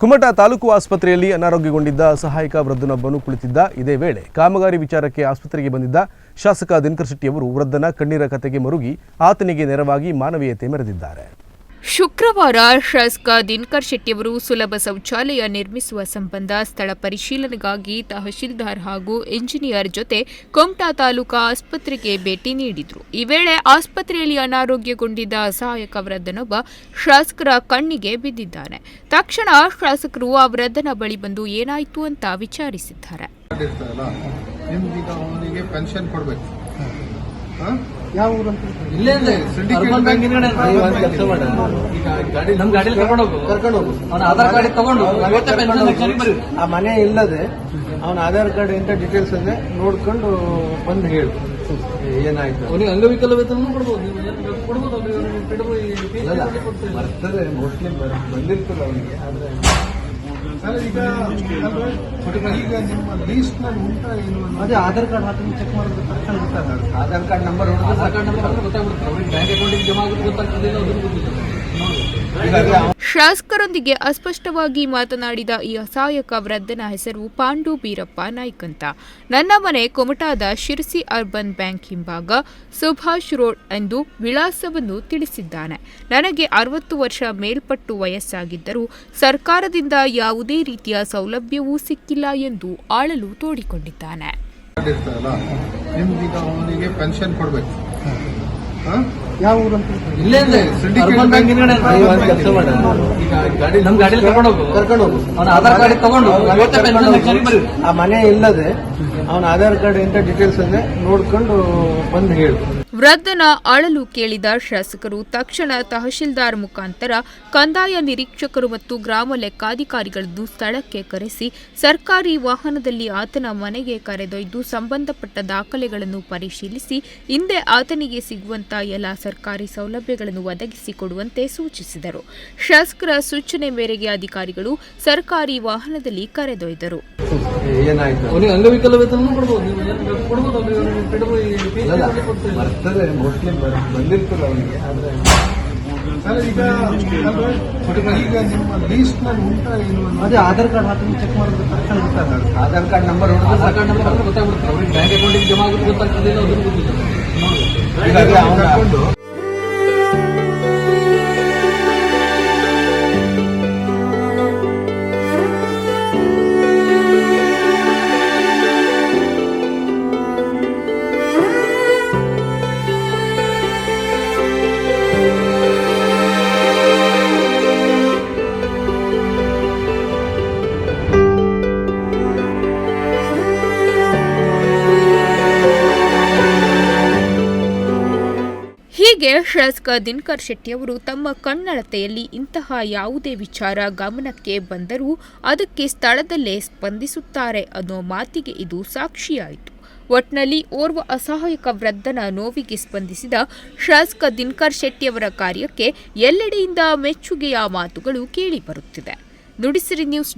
ಕುಮಟಾ ತಾಲೂಕು ಆಸ್ಪತ್ರೆಯಲ್ಲಿ ಅನಾರೋಗ್ಯಗೊಂಡಿದ್ದ ಸಹಾಯಕ ವೃದ್ಧನೊಬ್ಬನು ಕುಳಿತಿದ್ದ ಇದೇ ವೇಳೆ ಕಾಮಗಾರಿ ವಿಚಾರಕ್ಕೆ ಆಸ್ಪತ್ರೆಗೆ ಬಂದಿದ್ದ ಶಾಸಕ ದಿನಕರ್ ಶೆಟ್ಟಿಯವರು ವೃದ್ಧನ ಕಣ್ಣೀರ ಕತೆಗೆ ಮರುಗಿ ಆತನಿಗೆ ನೆರವಾಗಿ ಮಾನವೀಯತೆ ಮೆರೆದಿದ್ದಾರೆ. ಶುಕ್ರವಾರ ಶಾಸಕ ದಿನಕರ್ ಶೆಟ್ಟಿಯವರು ಸುಲಭ ಶೌಚಾಲಯ ನಿರ್ಮಿಸುವ ಸಂಬಂಧ ಸ್ಥಳ ಪರಿಶೀಲನೆಗಾಗಿ ತಹಶೀಲ್ದಾರ್ ಹಾಗೂ ಎಂಜಿನಿಯರ್ ಜೊತೆ ಕೊಮಟಾ ತಾಲೂಕಾ ಆಸ್ಪತ್ರೆಗೆ ಭೇಟಿ ನೀಡಿದರು. ಈ ವೇಳೆ ಆಸ್ಪತ್ರೆಯಲ್ಲಿ ಅನಾರೋಗ್ಯಗೊಂಡಿದ್ದ ಅಸಹಾಯಕ ವೃದ್ಧನೊಬ್ಬ ಶಾಸಕರ ಕಣ್ಣಿಗೆ ಬಿದ್ದಿದ್ದಾನೆ. ತಕ್ಷಣ ಶಾಸಕರು ಆ ವೃದ್ಧನ ಬಳಿ ಬಂದು ಏನಾಯಿತು ಅಂತ ವಿಚಾರಿಸಿದ್ದಾರೆ. ಯಾವ ಊರಂತ ಇಲ್ಲೇ ಅರ್ಬನ್ ಕೆಲಸ ಮಾಡ ಗಾಡಿ ನಮ್ ಗಾಡಿಯಲ್ಲಿ ಕರ್ಕೊಂಡು ಹೋಗು. ಕರ್ಕೊಂಡು ಹೋಗು. ಅವನ ಆಧಾರ್ ಕಾರ್ಡ್ ತಗೊಂಡು ಆ ಮನೆ ಇಲ್ಲದೆ ಅವನ ಆಧಾರ್ ಕಾರ್ಡ್ ಎಂತ ಡೀಟೇಲ್ಸ್ ಅಂದ್ರೆ ನೋಡ್ಕೊಂಡು ಬಂದು ಹೇಳು. ಏನಾಯ್ತು ಅವನಿಗೆ ಅಂಗವಿಕಲ ವೇತನ ಕೊಡ್ಬೋದು. ಬರ್ತದೆ ಮೋಸ್ಟ್ಲಿ ಬಂದಿರ್ತದೆ ಅವನಿಗೆ ಆದ್ರೆ ಈಗ ಈಗ ನಿಮ್ಮ ಲೀಸ್ಟ್ನಲ್ಲಿ ಉಂಟಾ ಏನು ಅದೇ ಆಧಾರ್ ಕಾರ್ಡ್ ಹಾಕಿ ಚೆಕ್ ಗೊತ್ತಾಗಲ್ಲ Aadhaar card number Aadhaar card number ಗೊತ್ತಾಗ್ಬಿಡುತ್ತೆ ಬ್ಯಾಂಕ್ ಅಕೌಂಟಿಗೆ ಜಮಾ ಆಗುತ್ತೆ ಶಾಸಕರೊಂದಿಗೆ ಅಸ್ಪಷ್ಟವಾಗಿ ಮಾತನಾಡಿದ ಈ ಅಸಹಾಯಕ ವೃದ್ಧನ ಹೆಸರು ಪಾಂಡು ಬೀರಪ್ಪ ನಾಯ್ಕ್ ಅಂತ ನನ್ನ ಮನೆ ಕೊಮಟಾದ ಶಿರಸಿ ಅರ್ಬನ್ ಬ್ಯಾಂಕ್ ಹಿಂಭಾಗ ಸುಭಾಷ್ ರೋಡ್ ಎಂದು ವಿಳಾಸವನ್ನು ತಿಳಿಸಿದ್ದಾನೆ. ನನಗೆ ಅರವತ್ತು ವರ್ಷ ಮೇಲ್ಪಟ್ಟು ವಯಸ್ಸಾಗಿದ್ದರೂ ಸರ್ಕಾರದಿಂದ ಯಾವುದೇ ರೀತಿಯ ಸೌಲಭ್ಯವೂ ಸಿಕ್ಕಿಲ್ಲ ಎಂದು ಆಳಲು ತೋಡಿಕೊಂಡಿದ್ದಾನೆ. ಅವನಿಗೆ ಪೆನ್ಷನ್ ಕೊಡ್ಬೇಕು. ಹಾ? ಯಾವ ಊರಂತ ಇಲ್ಲೇ ಕರ್ಕೊಂಡು ಹೋಗು. ಕರ್ಕೊಂಡು ಹೋಗು. ಅವನ ಆಧಾರ್ ಕಾರ್ಡ್ ತಗೊಂಡು. ಆ ಮನೆ ಇಲ್ಲದೆ ಅವನ ಆಧಾರ್ ಕಾರ್ಡ್ ಎಂತ ಡೀಟೇಲ್ಸ್ ಅಂದ್ರೆ ನೋಡ್ಕೊಂಡು ಬಂದು ಹೇಳು. ವೃದ್ಧನ ಅಳಲು ಕೇಳಿದ ಶಾಸಕರು ತಕ್ಷಣ ತಹಶೀಲ್ದಾರ್ ಮುಖಾಂತರ ಕಂದಾಯ ನಿರೀಕ್ಷಕರು ಮತ್ತು ಗ್ರಾಮ ಲೆಕ್ಕಾಧಿಕಾರಿಗಳನ್ನು ಸ್ಥಳಕ್ಕೆ ಕರೆಸಿ ಸರ್ಕಾರಿ ವಾಹನದಲ್ಲಿ ಆತನ ಮನೆಗೆ ಕರೆದೊಯ್ದು ಸಂಬಂಧಪಟ್ಟ ದಾಖಲೆಗಳನ್ನು ಪರಿಶೀಲಿಸಿ ಹಿಂದೆ ಆತನಿಗೆ ಸಿಗುವಂತಹ ಎಲ್ಲ ಸರ್ಕಾರಿ ಸೌಲಭ್ಯಗಳನ್ನು ಒದಗಿಸಿಕೊಡುವಂತೆ ಸೂಚಿಸಿದರು. ಶಾಸಕರ ಸೂಚನೆ ಮೇರೆಗೆ ಅಧಿಕಾರಿಗಳು ಸರ್ಕಾರಿ ವಾಹನದಲ್ಲಿ ಕರೆದೊಯ್ದರು. ಏನಾಯ್ತು? ಅವನಿಗೆ ಅಂಗವಿಕಲ ವೇತನ ಕೊಡ್ಬೋದು. ನೀವು ಏನು ಕೊಡ್ಬೋದು. ಬರ್ತದೆ ಮೋಸ್ಟ್ಲಿ ಬಂದಿರ್ತದೆ ಅವನಿಗೆ ಆದ್ರೆ ಈಗ ನಿಮ್ಮ ಉಂಟಾ ಏನು ಅದೇ ಆಧಾರ್ ಕಾರ್ಡ್ ಹಾಕಿ ಚೆಕ್ ಮಾಡಿದ್ರೆ ತಕ್ಷಣ ಗೊತ್ತಾಗಲ್ಲ Aadhaar card number Aadhaar card number ಗೊತ್ತಾಗ್ಬಿಡುತ್ತೆ. ಅವ್ರಿಗೆ ಬ್ಯಾಂಕ್ ಅಕೌಂಟಿಗೆ ಜಮಾ ಆಗುತ್ತೆ ಗೊತ್ತಾಗ್ತದೆ ಅದನ್ನು ಗೊತ್ತಿಲ್ಲ ನೋಡ್ಬೇಕು ಹೀಗೆ ಶಾಸಕ ದಿನಕರ್ ಶೆಟ್ಟಿಯವರು ತಮ್ಮ ಕನ್ನಡತೆಯಲ್ಲಿ ಇಂತಹ ಯಾವುದೇ ವಿಚಾರ ಗಮನಕ್ಕೆ ಬಂದರೂ ಅದಕ್ಕೆ ಸ್ಥಳದಲ್ಲೇ ಸ್ಪಂದಿಸುತ್ತಾರೆ ಅನ್ನೋ ಮಾತಿಗೆ ಇದು ಸಾಕ್ಷಿಯಾಯಿತು. ಒಟ್ನಲ್ಲಿ ಓರ್ವ ಅಸಹಾಯಕ ವೃದ್ಧನ ನೋವಿಗೆ ಸ್ಪಂದಿಸಿದ ಶಾಸಕ ದಿನಕರ್ ಶೆಟ್ಟಿಯವರ ಕಾರ್ಯಕ್ಕೆ ಎಲ್ಲೆಡೆಯಿಂದ ಮೆಚ್ಚುಗೆಯ ಮಾತುಗಳು ಕೇಳಿಬರುತ್ತಿದೆ ನುಡಿಸಿರಿ ನ್ಯೂಸ್